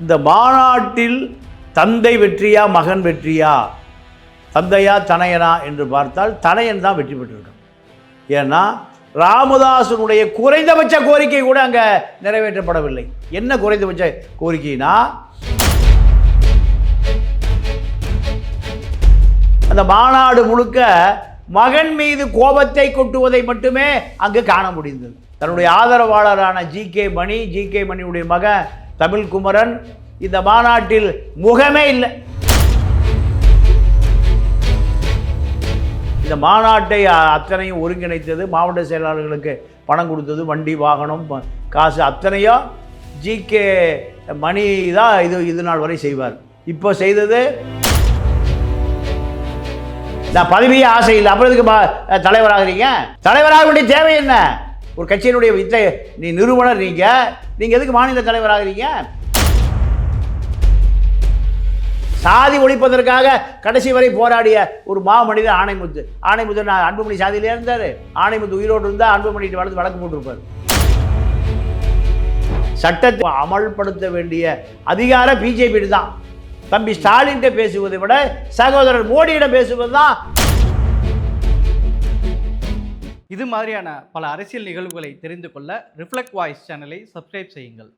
இந்த மாநாட்டில் தந்தை வெற்றியா மகன் வெற்றியா? தந்தையா தனையனா என்று பார்த்தால் தனையன் தான் வெற்றி பெற்றிருக்கான். ஏன்னா ராமதாசனுடைய குறைந்தபட்ச கோரிக்கை கூட அங்கே நிறைவேற்றப்படவில்லை. என்ன குறைந்தபட்ச கோரிக்கைனா அந்த மாநாடு முழுக்க மகன் மீது கோபத்தை கொட்டுவதை மட்டுமே அங்கு காண முடிந்தது. தன்னுடைய ஆதரவாளரான G K Mani G K மணியுடைய மகன் தமிழ்குமரன் இந்த மாநாட்டில் முகமே இல்லை. இந்த மாநாட்டை அத்தனையும் ஒருங்கிணைத்தது மாவட்ட செயலாளர்களுக்கு பணம் கொடுத்தது வண்டி வாகனம் காசு அத்தனையோ ஜி கே மணி தான் இது இது நாள் வரை செய்வார். இப்போ செய்தது நான் பதவியே ஆசை இல்லை. அப்புறம் இதுக்கு தலைவராகிறீங்க? தலைவராக வேண்டிய தேவை என்ன? ஒரு கட்சியினுடைய வித்த நீ நிறுவனர் நீங்க. நீங்க எதுக்கு மாநில தலைவராகிறீங்க சாதி ஒழிப்பதற்காக கடைசி வரை போராடிய ஒரு மாமனிதர் ஆணைமுத்து. ஆணைமுத்து நான் அன்புமணி சாதியிலே இருந்தார். ஆணைமுத்து உயிரோடு இருந்தால் அன்புமணிட்டு வளர்ந்து வழக்கு போட்டிருப்பார். சட்டத்தை அமல்படுத்த வேண்டிய அதிகாரம் பிஜேபி தான் தம்பி ஸ்டாலின்கிட்ட பேசுவதை விட சகோதரர் மோடியிடம் பேசுவது தான் இது மாதிரியான பல அரசியல் நிகழ்வுகளை தெரிந்து கொள்ள ரிஃப்ளெக்ட் வாய்ஸ் சேனலை சப்ஸ்கிரைப் செய்யுங்கள்.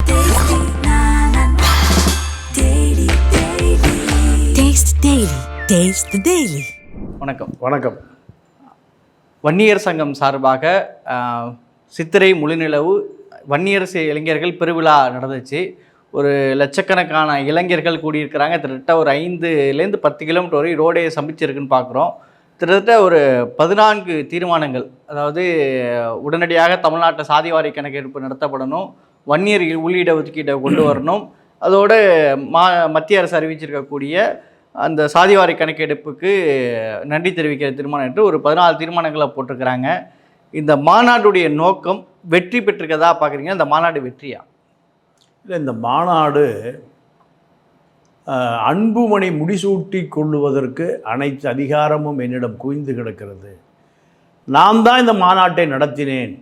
வணக்கம். வணக்கம். வன்னியர் சங்கம் சார்பாக சித்திரை முழுநிலவு வன்னியர் சே- இளைஞர்கள் பெருவிழா நடந்துச்சு. ஒரு லட்சக்கணக்கான இளைஞர்கள் கூடியிருக்கிறாங்க. கிட்டத்தட்ட ஒரு ஐந்துலேருந்து பத்து கிலோமீட்டர் வரை ரோடே சமைச்சிருக்குன்னு பார்க்குறோம். கிட்டத்தட்ட ஒரு பதினான்கு தீர்மானங்கள். அதாவது உடனடியாக தமிழ்நாட்டில் சாதிவாரி கணக்கெடுப்பு நடத்தப்படணும். வன்னியர் உள்ளீட ஒதுக்கீட்டை கொண்டு வரணும். அதோடு மா மத்திய அரசு அறிவிச்சிருக்கக்கூடிய அந்த சாதிவாரி கணக்கெடுப்புக்கு நன்றி தெரிவிக்கிற தீர்மானம் என்று ஒரு பதினாலு தீர்மானங்களை போட்டிருக்கிறாங்க. இந்த மாநாட்டுடைய நோக்கம் வெற்றி பெற்றிருக்கதா பார்க்குறீங்க இந்த மாநாடு வெற்றியா? இல்லை இந்த மாநாடு அன்புமணி முடிசூட்டி கொள்ளுவதற்கு அனைத்து அதிகாரமும் என்னிடம் குவிந்து கிடக்கிறது. நான் தான் இந்த மாநாட்டை நடத்தினேன்.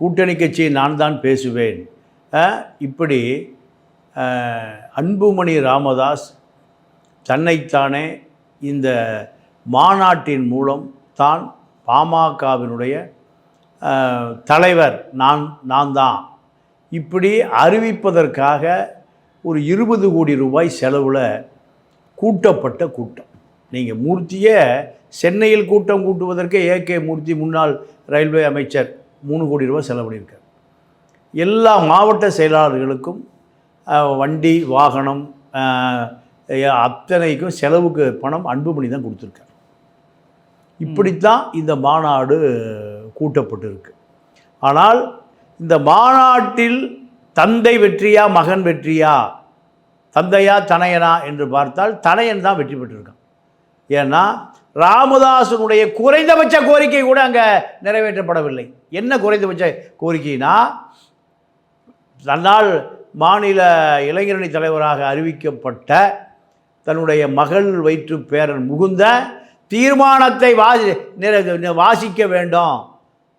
கூட்டணி கட்சியை நான் தான் பேசுவேன். இப்படி அன்புமணி ராமதாஸ் தன்னைத்தானே இந்த மாநாட்டின் மூலம் தான் பாமகவினுடைய தலைவர் நான் நான் தான். இப்படி அறிவிப்பதற்காக ஒரு இருபது கோடி ரூபாய் செலவில் கூட்டப்பட்ட கூட்டம். நீங்கள் மூர்த்தியை சென்னையில் கூட்டம் கூட்டுவதற்கு ஏகே மூர்த்தி முன்னாள் ரயில்வே அமைச்சர் மூணு கோடி ரூபாய் செலவழியிருக்கார் எல்லா மாவட்ட செயலாளர்களுக்கும் வண்டி வாகனம் அத்தனைக்கும் செலவுக்கு பணம் அன்புமணி தான் கொடுத்துருக்கார். இப்படித்தான் இந்த மாநாடு கூட்டப்பட்டிருக்கு. ஆனால் இந்த மாநாட்டில் தந்தை வெற்றியா மகன் வெற்றியா? தந்தையா தனையனா என்று பார்த்தால் தனையன் தான் வெற்றி பெற்றிருக்கான். ஏன்னா ராமதாசனுடைய குறைந்தபட்ச கோரிக்கை கூட அங்கே நிறைவேற்றப்படவில்லை. என்ன குறைந்தபட்ச கோரிக்கைனா தன்னால் மாநில இளைஞரணி தலைவராக அறிவிக்கப்பட்ட தன்னுடைய மகள் வயிற்று பேரன் முகுந்த தீர்மானத்தை வாசி நிற- வாசிக்க வேண்டும்.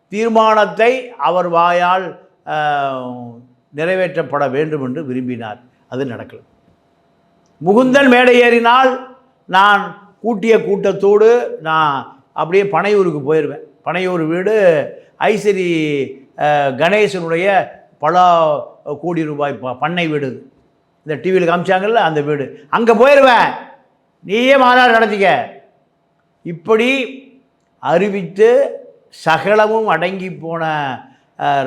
தீர்மானத்தை அவர் வாயால் நிறைவேற்றப்பட வேண்டும் என்று விரும்பினார். அது நடக்கல. முகுந்தன் மேடை ஏறினால் நான் கூட்டிய கூட்டத்தோடு நான் அப்படியே பனையூருக்கு போயிடுவேன் பனையூர் வீடு ஐஸ்வரி கணேசனுடைய பல கோடி ரூபாய் ப- பண்ணை வீடு இந்த டிவியில் காமிச்சாங்கல்ல அந்த வீடு. அங்கே போயிடுவேன் நீயே மாநாடு நடத்திக்க. இப்படி அறிவித்து சகலமும் அடங்கி போன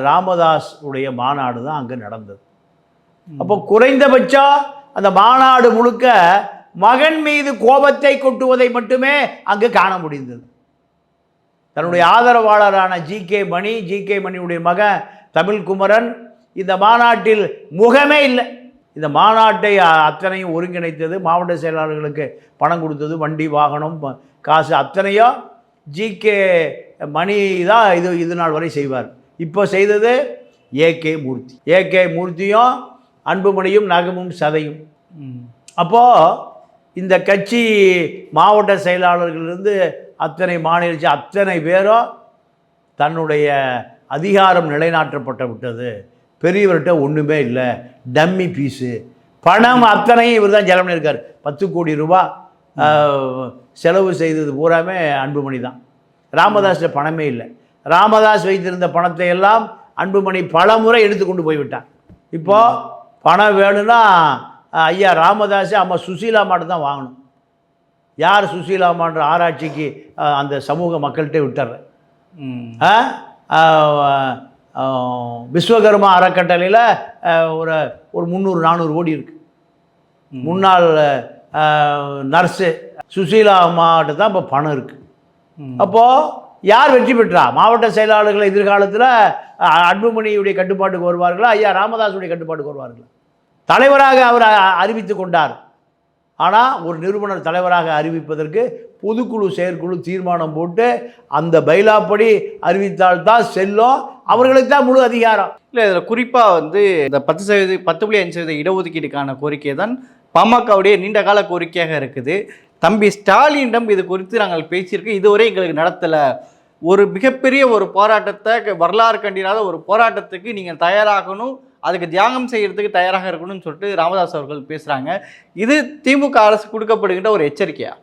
ராமதாஸ் உடைய மாநாடு தான் அங்கே நடந்தது. அப்போ குறைந்தபட்சம் அந்த மாநாடு முழுக்க மகன் மீது கோபத்தை கொட்டுவதை மட்டுமே அங்கு காண முடிந்தது. தன்னுடைய ஆதரவாளரான G K Mani G K மணியுடைய மகன் தமிழ்குமரன் இந்த மாநாட்டில் முகமே இல்லை. இந்த மாநாட்டை அத்தனையும் ஒருங்கிணைத்தது மாவட்ட செயலாளர்களுக்கு பணம் கொடுத்தது வண்டி வாகனம் காசு அத்தனையும் ஜி கே மணி தான் இது இது நாள் வரை செய்வார். இப்போ செய்தது ஏகே மூர்த்தி. ஏகே மூர்த்தியும் அன்புமணியும் நகமும் சதையும். அப்போது இந்த கட்சி மாவட்ட செயலாளர்களிலிருந்து அத்தனை மாநில அத்தனை பேரும் தன்னுடைய அதிகாரம் நிலைநாட்டப்பட்டு விட்டது. பெரியவர்கிட்ட ஒன்றுமே இல்லை. Dummy piece. பணம் அத்தனையும் இவர் தான் செலவு பண்ணியிருக்காரு. பத்து கோடி ரூபா செலவு செய்தது பூராமே அன்புமணி தான். ராமதாஸ்ல பணமே இல்லை. ராமதாஸ் வைத்திருந்த பணத்தை எல்லாம் அன்புமணி பல முறை எடுத்து கொண்டு போய்விட்டான். இப்போ பணம் வேணும்னா ஐயா ராமதாஸ் அம்மா சுசீலா மாட்டு தான் வாங்கணும். யார் சுசீலாமான்ற ஆராய்ச்சிக்கு அந்த சமூக மக்கள்கிட்ட விட்டுறேன் விஸ்வகர்மா அறக்கட்டளையில் ஒரு ஒரு முந்நூறு நானூறு கோடி இருக்கு. முன்னாள் நர்ஸு சுசீலா அம்மாட்ட தான் இப்போ பணம் இருக்கு. ம். அப்போது யார் வெற்றி பெற்றா? மாவட்ட செயலாளர்கள் எதிர்காலத்தில் அன்புமணியுடைய கட்டுப்பாட்டுக்கு வருவார்களா? ஐயா ராமதாஸுடைய கட்டுப்பாட்டுக்கு வருவார்களா? தலைவராக அவர் அறிவித்து கொண்டார். ஆனால் ஒரு நிறுவனர் தலைவராக அறிவிப்பதற்கு பொதுக்குழு செயற்குழு தீர்மானம் போட்டு அந்த பைலாப்படி அறிவித்தால்தான் செல்லும். அவர்களுக்கு தான் முழு அதிகாரம். இல்லை இதில் குறிப்பாக வந்து இந்த பத்து சதவீத பத்து புள்ளி அஞ்சு சதவீத இடஒதுக்கீடுக்கான கோரிக்கை தான் பாமகவுடைய நீண்ட கால கோரிக்கையாக இருக்குது. தம்பி ஸ்டாலினிடம் இது குறித்து நாங்கள் பேசியிருக்கோம். இதுவரை எங்களுக்கு நடத்தலை. ஒரு மிகப்பெரிய ஒரு போராட்டத்தை வரலாறு கண்டிராத ஒரு போராட்டத்துக்கு நீங்கள் தயாராகணும் அதுக்கு தியாகம் செய்கிறதுக்கு தயாராக இருக்கணும்னு சொல்லிட்டு ராமதாஸ் அவர்கள் பேசுகிறாங்க இது திமுக அரசு கொடுக்கப்படுகின்ற ஒரு எச்சரிக்கையா?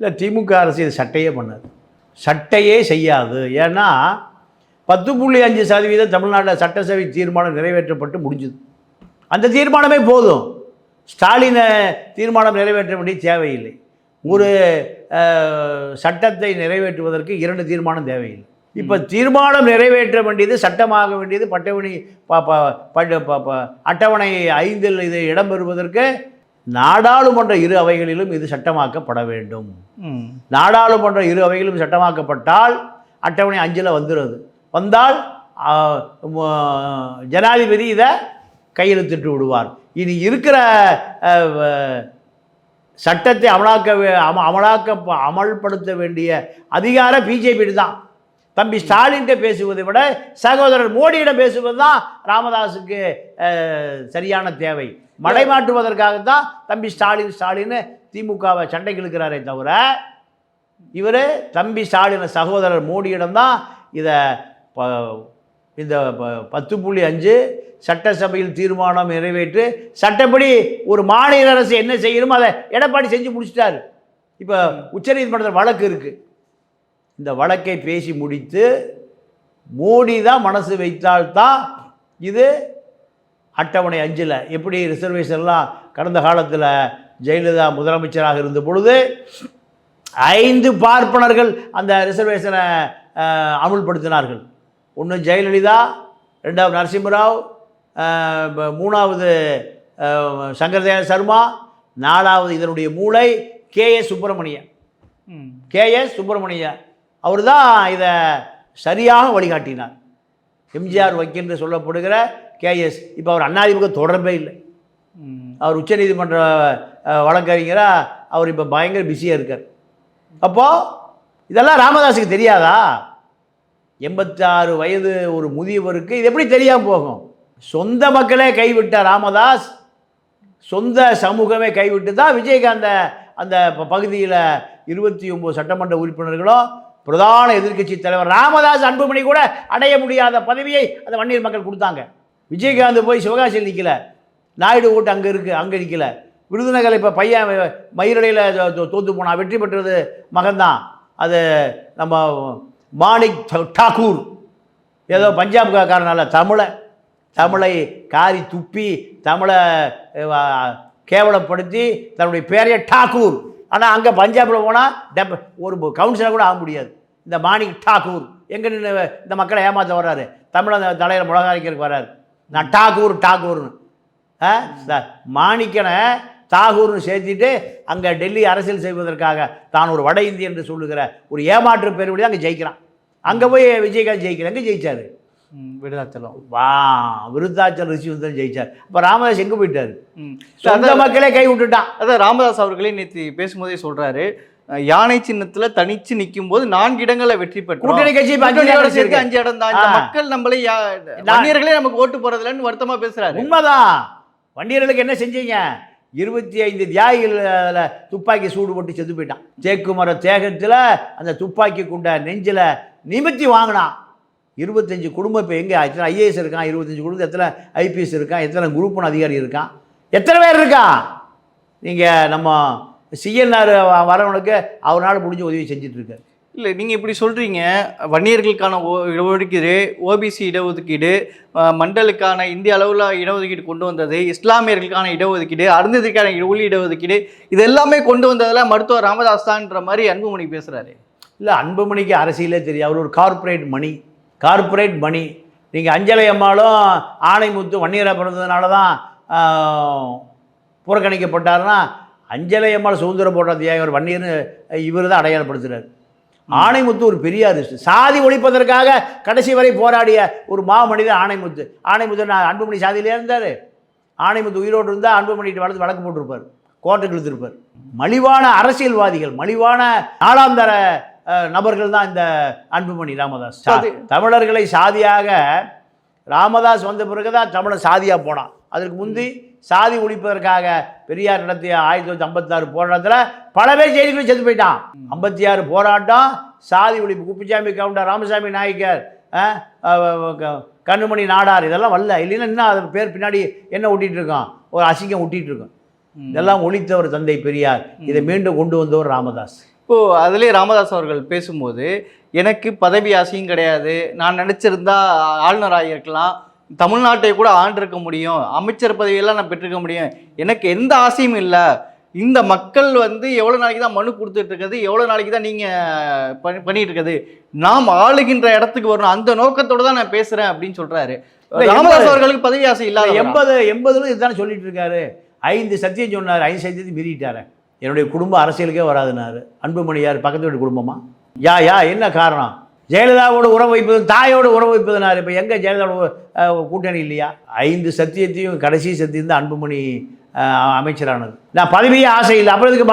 இல்லை திமுக அரசு இது சட்டையே பண்ணாது. சட்டையே செய்யாது. ஏன்னா பத்து புள்ளி அஞ்சு சதவீதம் தமிழ்நாட்டில் சட்டசபை தீர்மானம் நிறைவேற்றப்பட்டு முடிஞ்சுது. அந்த தீர்மானமே போதும். ஸ்டாலினை தீர்மானம் நிறைவேற்ற வேண்டிய தேவையில்லை. ஒரு சட்டத்தை நிறைவேற்றுவதற்கு இரண்டு தீர்மானம் தேவையில்லை. இப்போ தீர்மானம் நிறைவேற்ற வேண்டியது சட்டமாக வேண்டியது பட்டவணி அட்டவணை ஐந்தில் இது இடம்பெறுவதற்கு நாடாளுமன்ற இரு அவைகளிலும் இது சட்டமாக்கப்பட வேண்டும். நாடாளுமன்ற இரு அவைகளும் சட்டமாக்கப்பட்டால் அட்டவணை அஞ்சில் வந்துடுது வந்தால் ஜனாதிபதி இதை கையெழுத்திட்டு விடுவார். இனி இருக்கிற சட்டத்தை அமலாக்க அம அமலாக்க அமல்படுத்த வேண்டிய அதிகாரம் பிஜேபியிட்டு தான். தம்பி ஸ்டாலின்கிட்ட பேசுவதை விட சகோதரர் மோடியிடம் பேசுவது தான் ராமதாஸுக்கு சரியான தேவை. மடைமாற்றுவதற்காகத்தான் தம்பி ஸ்டாலின் ஸ்டாலின் திமுகவை சண்டைக்கு இழுக்கிறாரே தவிர இவர் தம்பி ஸ்டாலின் சகோதரர் மோடியிடம் தான் இதை ப இந்த ப- பத்து புள்ளி அஞ்சு சட்டசபையில் தீர்மானம் நிறைவேற்று சட்டப்படி ஒரு மாநில அரசு என்ன செய்யணுமோ அதை எடப்பாடி செஞ்சு முடிச்சிட்டாரு. இப்போ உச்சநீதிமன்றத்தில் வழக்கு இருக்குது இந்த வழக்கை பேசி முடித்து மோடி தான் மனசு வைத்தால்தான் இது அட்டவணை அஞ்சில். எப்படி ரிசர்வேஷன்லாம் கடந்த காலத்தில் ஜெயலலிதா முதலமைச்சராக இருந்த பொழுது ஐந்து பார்ப்பனர்கள் அந்த ரிசர்வேஷனை அமுல்படுத்தினார்கள். ஒன்று ஜெயலலிதா ரெண்டாவது நரசிம்மராவ் மூணாவது சங்கர்தேவ சர்மா நாலாவது இதனுடைய மூளை K S Subramanian. K S Subramanian. அவர் தான் இதை சரியாக வழிகாட்டினார். எம்ஜிஆர் வக்கீல் சொல்லப்படுகிற கேஎஸ் இப்போ அவர் அண்ணாதிமுக தொடர்பே இல்லை. அவர் உச்சநீதிமன்ற வழக்கறிஞராக அவர் இப்போ பயங்கர பிஸியாக இருக்கார். அப்போது இதெல்லாம் ராமதாஸுக்கு தெரியாதா? எண்பத்தாறு வயது ஒரு முதியவருக்கு இது எப்படி தெரியாமல் போகும்? சொந்த மக்களே கைவிட்ட ராமதாஸ். சொந்த சமூகமே கைவிட்டு தான் விஜயகாந்த அந்த ப- பகுதியில் இருபத்தி ஒம்பது சட்டமன்ற உறுப்பினர்களும் பிரதான எதிர்க்கட்சி தலைவர் ராமதாஸ் அன்புமணி கூட அடைய முடியாத பதவியை அந்த வன்னியர் மக்கள் கொடுத்தாங்க. விஜயகாந்த் போய் சிவகாசியில் நிற்கல நாயுடு ஓட்டு அங்கே இருக்குது அங்கே நிற்கல விருதுநகர் இப்போ பையன் மயிரடையில் தோற்று போனான் வெற்றி பெற்றது மகன்தான். அது நம்ம மாணிக் டாகூர். ஏதோ ஏதோ பஞ்சாப்காரனால தமிழை தமிழை காரி துப்பி தமிழை கேவலப்படுத்தி தன்னுடைய பேரையே டாகூர். ஆனால் அங்கே பஞ்சாபில் போனால் டெப் ஒரு கவுன்சிலர் கூட ஆக முடியாது. இந்த மாணிக் டாகூர். எங்கே நின்று இந்த மக்களை ஏமாற்ற வர்றாரு. தமிழை தலையில் முழகாரிக்கிறதுக்கு வர்றாரு. நான் டாகூர் டாகூர்னு. ஆ? மாணிக்கனை தாகூர்னு சேர்த்திட்டு அங்கே டெல்லி அரசியல் செய்வதற்காக தான் ஒரு வட இந்திய என்று சொல்லுகிற ஒரு ஏமாற்று பெருவழி அங்கே ஜெயிக்கிறான். அங்கே போய் விஜயகாந்த் ஜெயிக்கிறாங்க ஜெயிச்சாரு? ம் விடுதாச்சலம் வா விருத்தாச்சல் ரிஷிவந்தன் ஜெயிச்சார். அப்போ ராமதாஸ் எங்கே போயிட்டாரு? ம். சொந்த மக்களே கை விட்டுட்டான். அதான் ராமதாஸ் அவர்களே நேற்று பேசும்போதே சொல்றாரு அஹ், யானை சின்னத்துல தனிச்சு நிற்கும் போது நான்கு இடங்களை வெற்றி பெற்றோம். கூட்டணி கட்சி அஞ்சு இடம் தான். மக்கள் நம்மளே வன்னியர்களே நமக்கு ஓட்டு போறதில்லன்னு வருத்தமா பேசுறாரு. உண்மைதான். வண்டியர்களுக்கு என்ன செஞ்சீங்க? இருபத்தி ஐந்து தியாகிகள் துப்பாக்கி சூடு போட்டு செத்து போயிட்டான். தேக்குமர தேகத்தில் அந்த துப்பாக்கி குண்ட நெஞ்சில் நிமித்தி வாங்கினான். இருபத்தஞ்சு குடும்பம் இப்போ எங்கே எத்தனை ஐஏஎஸ் இருக்கான் இருபத்தஞ்சு குடும்பம் எத்தனை ஐபிஎஸ் இருக்கான் எத்தனை குரூப் ஒன் அதிகாரி இருக்கான்? எத்தனை பேர் இருக்கா நீங்கள் நம்ம சிஎன்ஆர் வரவனுக்கு அவரால் முடிஞ்ச உதவி செஞ்சிட்ருக்காரு இல்லை நீங்கள் இப்படி சொல்கிறீங்க வன்னியர்களுக்கான ஓ இடஒதுக்கீடு ஓபிசி இடஒதுக்கீடு மண்டலுக்கான இந்திய அளவில் இடஒதுக்கீடு கொண்டு வந்தது இஸ்லாமியர்களுக்கான இடஒதுக்கீடு அருந்ததிக்கான உள் இடஒதுக்கீடு இது எல்லாமே கொண்டு வந்ததில் மருத்துவர் ராமதாஸ் தான்ன்ற மாதிரி அன்புமணி பேசுகிறாரு இல்லை அன்புமணிக்கு அரசியலே தெரியும் அவர் ஒரு கார்ப்பரேட் மணி. கார்ப்பரேட் மணி. நீங்கள் அஞ்சலை அம்மாலும் ஆணைமுத்து வன்னியராக பிறந்ததுனால தான் புறக்கணிக்கப்பட்டார்னா அஞ்சலை அம்மாள் சுதந்திர போராட்ட தியாகி ஒரு வன்னியர்னு இவர் தான் அடையாளப்படுத்துகிறார் ஆணைமுத்து ஒரு பெரியாரிஸ்ட் சாதி ஒழிப்பதற்காக கடைசி வரை போராடிய ஒரு மாமனிதர் ஆணைமுத்து. ஆணைமுத்து நான் அன்புமணி சாதியிலே இருந்தார். ஆணைமுத்து உயிரோடு இருந்தால் அன்புமணிட்டு வளர்த்து வழக்கு போட்டிருப்பார். கோர்ட்டுக்கு இழுத்திருப்பார். மலிவான அரசியல்வாதிகள் மலிவான நாலாம் தர நபர்கள் தான் இந்த அன்புமணி ராமதாஸ். தமிழர்களை சாதியாக ராமதாஸ் வந்த பிறகு தான் தமிழர் சாதியாக போனான். அதற்கு முந்தி சாதி ஒழிப்பதற்காக பெரியார் நடத்திய ஆயிரத்தி தொள்ளாயிரத்தி ஐம்பத்தாறு போராட்டத்தில் பல பேர் செய்திகளும் செத்து போயிட்டான். ஐம்பத்தி ஆறு போராட்டம் சாதி ஒழிப்பு குப்புசாமி கவுண்டர் ராமசாமி நாயக்கர் கண்ணுமணி நாடார் இதெல்லாம் வரல. இல்லைன்னா இன்னும் அது பேர் பின்னாடி என்ன ஒட்டிட்டு இருக்கோம் ஒரு அசிங்கம் ஒட்டிட்டு இருக்கோம். இதெல்லாம் ஒழித்தவர் தந்தை பெரியார். இதை மீண்டும் கொண்டு வந்தவர் ராமதாஸ். இப்போது அதிலே ராமதாஸ் அவர்கள் பேசும்போது எனக்கு பதவி ஆசையும் கிடையாது. நான் நினச்சிருந்தா ஆளுநராக இருக்கலாம். தமிழ்நாட்டை கூட ஆண்டிருக்க முடியும் அமைச்சர் பதவியெல்லாம் நான் பெற்றிருக்க முடியும். எனக்கு எந்த ஆசையும் இல்லை. இந்த மக்கள் வந்து எவ்வளோ நாளைக்கு தான் மனு கொடுத்துட்டு இருக்குது எவ்வளோ நாளைக்கு தான் நீங்கள் பண்ணி பண்ணிட்டு இருக்குது நாம் ஆளுகின்ற இடத்துக்கு வரணும். அந்த நோக்கத்தோடு தான் நான் பேசுகிறேன் அப்படின்னு சொல்கிறாரு ராமதாஸ் அவர்களுக்கு பதவி ஆசை இல்லாத எண்பது எண்பதுல இதுதானே சொல்லிட்டு இருக்காரு ஐந்து சத்தியம் சொன்னார் ஐந்து சத்தியத்தை மீறிட்டாரு. என்னுடைய குடும்பம் அரசியலுக்கே வராதுனாரு அன்புமணி யார் பக்கத்து வீட்டு குடும்பமா? யா யா என்ன காரணம்? ஜெயலலிதாவோட உறவு வைப்பது தாயோட உறவு வைப்பதுனார் இப்போ எங்கே ஜெயலலிதாவோட கூட்டணி இல்லையா? ஐந்து சத்தியத்தையும் கடைசி சத்தியம் தான் அன்புமணி அமைச்சரானது. நான் பதவியே ஆசை இல்லை. அப்புறம் எதுக்கு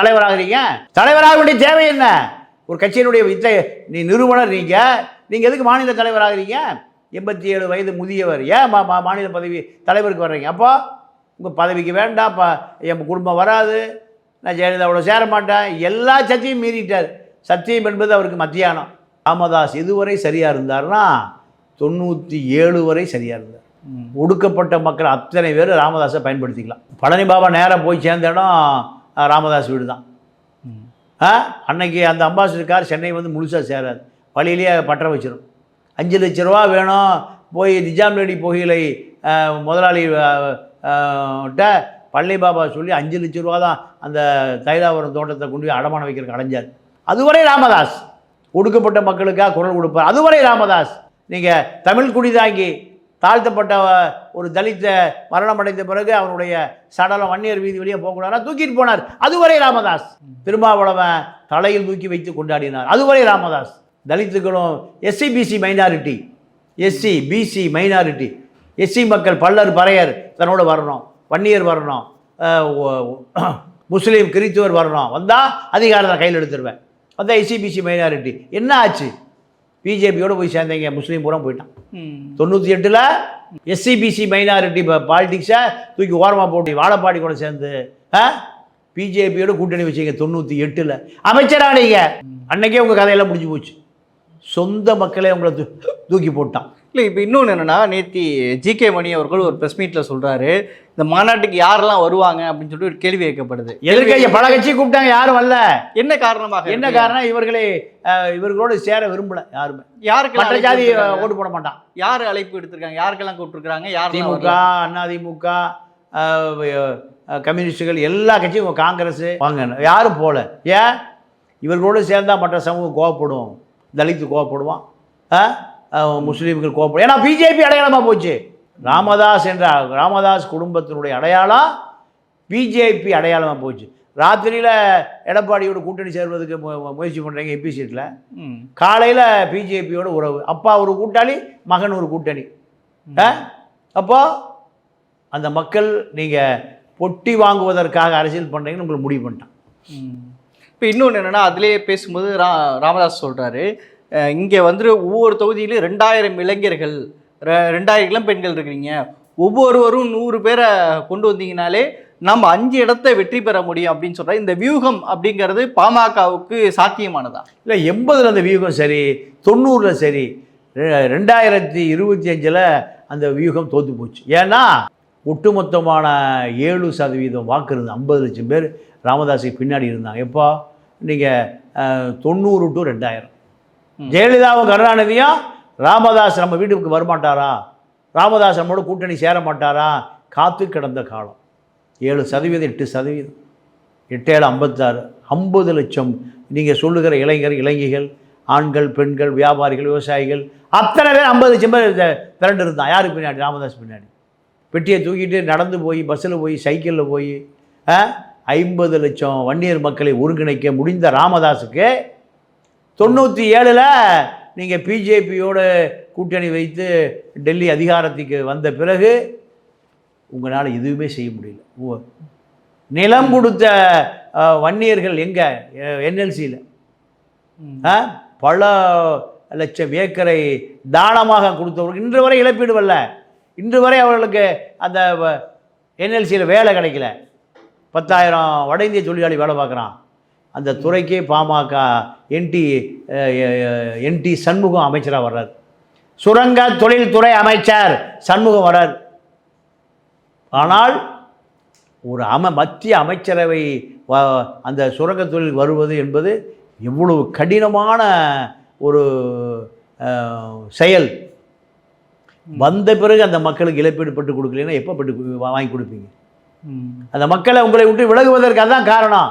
தலைவராகிறீங்க தலைவராக வேண்டிய தேவை என்ன? ஒரு கட்சியினுடைய இத்த நீ நிறுவனர் நீங்கள் நீங்கள் எதுக்கு மாநில தலைவராகிறீங்க எண்பத்தி ஏழு வயது முதியவர். ஏன் மா மா- மாநில பதவி தலைவருக்கு வர்றீங்க? அப்போ உங்கள் பதவிக்கு வேண்டாம் ப என் குடும்பம் வராது. நான் ஜெயலலிதாவோட சேர மாட்டேன். எல்லா சத்தியும் மீறிட்டார். சத்தியம் என்பது அவருக்கு மத்தியானம். ராமதாஸ் இதுவரை சரியாக இருந்தார்னா தொண்ணூற்றி ஏழு வரை சரியாக இருந்தார். ஒடுக்கப்பட்ட மக்கள் அத்தனை பேர் ராமதாஸை பயன்படுத்திக்கலாம். பழனி பாபா நேராக போய் சேர்ந்த இடம் ராமதாஸ் வீடு தான். அன்னைக்கு அந்த அம்பாசிடர் கார் சென்னை வந்து முழுசாக சேராது. வழியிலேயே பற்ற வச்சிடும் அஞ்சு லட்ச ரூபா வேணும் போய் நிஜாம் லேடி புகையிலை முதலாளி பழனி பாபா சொல்லி அஞ்சு லட்ச ரூபா தான் அந்த தைலாவரம் தோட்டத்தை கொண்டு போய் அடமானம் வைக்கிறதுக்கு அடைஞ்சார். அதுவரை ராமதாஸ். ஒடுக்கப்பட்ட மக்களுக்காக குரல் கொடுப்பார். அதுவரை ராமதாஸ் நீங்கள் தமிழ் குடிதாங்கி தாழ்த்தப்பட்ட ஒரு தலித்த மரணம் அடைந்த பிறகு அவனுடைய சடலம் வன்னியர் வீதி வழியாக போகக்கூடாது தூக்கிட்டு போனார். அதுவரை ராமதாஸ் திருமாவளவன் தலையில் தூக்கி வைத்து கொண்டாடினார். அதுவரை Ramadoss தலித்துக்களும் SC BC minority SC BC minority SC மக்கள் பல்லர் பறையர் தன்னோட வரணும். வன்னியர் வரணும். முஸ்லீம் கிறித்துவர் வரணும். வந்தால் அதிகாரத்தை கையில் எடுத்துருவேன். வந்தால் எஸ்சி பிசி மைனாரிட்டி என்ன ஆச்சு பிஜேபியோடு போய் சேர்ந்தீங்க முஸ்லீம் பூரா போயிட்டான். தொண்ணூற்றி எட்டில் எஸ்சிபிசி மைனாரிட்டி பாலிடிக்ஸை தூக்கி ஓரமாக போட்டு வாழப்பாடி கூட சேர்ந்து ஆ? பிஜேபியோட கூட்டணி வச்சீங்க தொண்ணூற்றி எட்டில். அமைச்சரானீங்க அன்னைக்கே உங்கள் கதையெல்லாம் முடிஞ்சு போச்சு. சொந்த மக்களே உங்களை தூக்கி போட்டான். இல்லை இப்போ இன்னொன்று என்னென்னா நேத்தி ஜிகே மணி அவர்கள் ஒரு ப்ரெஸ் மீட்டில் சொல்கிறாரு இந்த மாநாட்டுக்கு யாரெல்லாம் வருவாங்க அப்படின்னு சொல்லிட்டு ஒரு கேள்வி கேட்கப்படுது. எதிர்க்க பல கட்சி கூப்பிட்டாங்க யாரும் வரல. என்ன காரணமாக என்ன? காரணம் இவர்களே இவர்களோடு சேர விரும்பல யாருமே. யாருக்கெல்லாம் மற்ற ஜாதி? ஓட்டு போட மாட்டான். யார் அழைப்பு எடுத்திருக்காங்க? யாருக்கெல்லாம் கூப்பிட்டுருக்காங்க? திமுக யார் அதிமுக கம்யூனிஸ்டுகள் எல்லா கட்சியும் காங்கிரஸ் வாங்க. யாரும் போகல ஏன்? இவர்களோடு சேர்ந்தா மற்ற சமூகம் கோவப்படும் தலித்து கோவப்படுவான். ஆ? முஸ்லீம்கள் கோவப்படும் ஏன்னா பிஜேபி அடையாளமாக போச்சு. ராமதாஸ் என்ற ராமதாஸ் குடும்பத்தினுடைய அடையாளம் பிஜேபி அடையாளமாக போச்சு. ராத்திரியில் எடப்பாடியோட கூட்டணி மு- முயற்சி பண்ணுறீங்க எம்பி சீட்டில் காலையில் பிஜேபியோட உறவு. அப்பா ஒரு கூட்டாளி மகன் ஒரு கூட்டணி. ஆ? அப்போ அந்த மக்கள் நீங்கள் பொட்டி வாங்குவதற்காக அரசியல் பண்ணுறீங்கன்னு உங்களுக்கு முடிவு பண்ணிட்டான். இப்போ இன்னொன்று என்னென்னா அதிலே பேசும்போது ரா ராமதாஸ் சொல்கிறாரு இங்கே வந்து ஒவ்வொரு தொகுதியிலும் ரெண்டாயிரம் இளைஞர்கள் ரெ- ரெண்டாயிரம் இளம் பெண்கள் இருக்கிறீங்க. ஒவ்வொருவரும் நூறு பேரை கொண்டு வந்தீங்கனாலே நம்ம அஞ்சு இடத்தை வெற்றி பெற முடியும் அப்படின்னு சொல்கிற இந்த வியூகம் அப்படிங்கிறது பாமகவுக்கு சாத்தியமானதா? இல்லை எண்பதில் அந்த வியூகம் சரி தொண்ணூறில் சரி ரெ- ரெண்டாயிரத்தி இருபத்தி அஞ்சில் அந்த வியூகம் தோற்று போச்சு. ஏன்னா ஒட்டுமொத்தமான ஏழு சதவீதம் வாக்கு இருந்தது ஐம்பது லட்சம் பேர். ராமதாஸுக்கு பின்னாடி இருந்தாங்க. எப்போ நீங்கள் தொண்ணூறு டு ரெண்டாயிரம். ஜெயலலிதாவும் கருணாநிதியும் ராமதாஸ் நம்ம வீட்டுக்கு வரமாட்டாரா? ராமதாஸ் நம்மளோட கூட்டணி சேர மாட்டாரா காத்து கிடந்த காலம். ஏழு சதவீதம் எட்டு சதவீதம். எட்டு ஏழு ஐம்பத்தாறு ஐம்பது லட்சம். நீங்கள் சொல்லுகிற இளைஞர் இளைஞர்கள் ஆண்கள் பெண்கள் வியாபாரிகள் விவசாயிகள் அத்தனை பேர் ஐம்பது லட்சம் பேர் திரண்டு இருந்தான் யாருக்கு பின்னாடி? ராமதாஸ் பின்னாடி. பெட்டியை தூக்கிட்டு நடந்து போய் பஸ்ஸில் போய் சைக்கிளில் போய் ஐம்பது லட்சம் வன்னியர் மக்களை ஒருங்கிணைக்க முடிந்த ராமதாஸுக்கு தொண்ணூற்றி ஏழில் நீங்கள் பிஜேபியோட கூட்டணி வைத்து டெல்லி அதிகாரத்துக்கு வந்த பிறகு உங்களால் எதுவுமே செய்ய முடியல. நிலம் கொடுத்த வன்னியர்கள் எங்கே? என்எல்சியில் பல லட்சம் ஏக்கரை தானமாக கொடுத்தவர்கள் இன்று வரை இழப்பீடு வரல இன்று வரை அவர்களுக்கு அந்த என்எல்சியில் வேலை கிடைக்கல. பத்தாயிரம் வட இந்திய தொழிலாளி வேலை பார்க்குறான். அந்த துறைக்கே பாமக என்டி என்டி சண்முகம் அமைச்சராக வர்றார். சுரங்க தொழில்துறை அமைச்சர் சண்முகம் வர்றார். ஆனால் ஒரு அம மத்திய அமைச்சரவை அந்த சுரங்க தொழில் வருவது என்பது எவ்வளவு கடினமான ஒரு செயல். வந்த பிறகு அந்த மக்களுக்கு இழப்பீடு பட்டு கொடுக்கலைன்னா எப்போ பட்டு வாங்கி கொடுப்பீங்க. அந்த மக்களை உங்களை விட்டு விலகுவதற்கு அதான் காரணம்.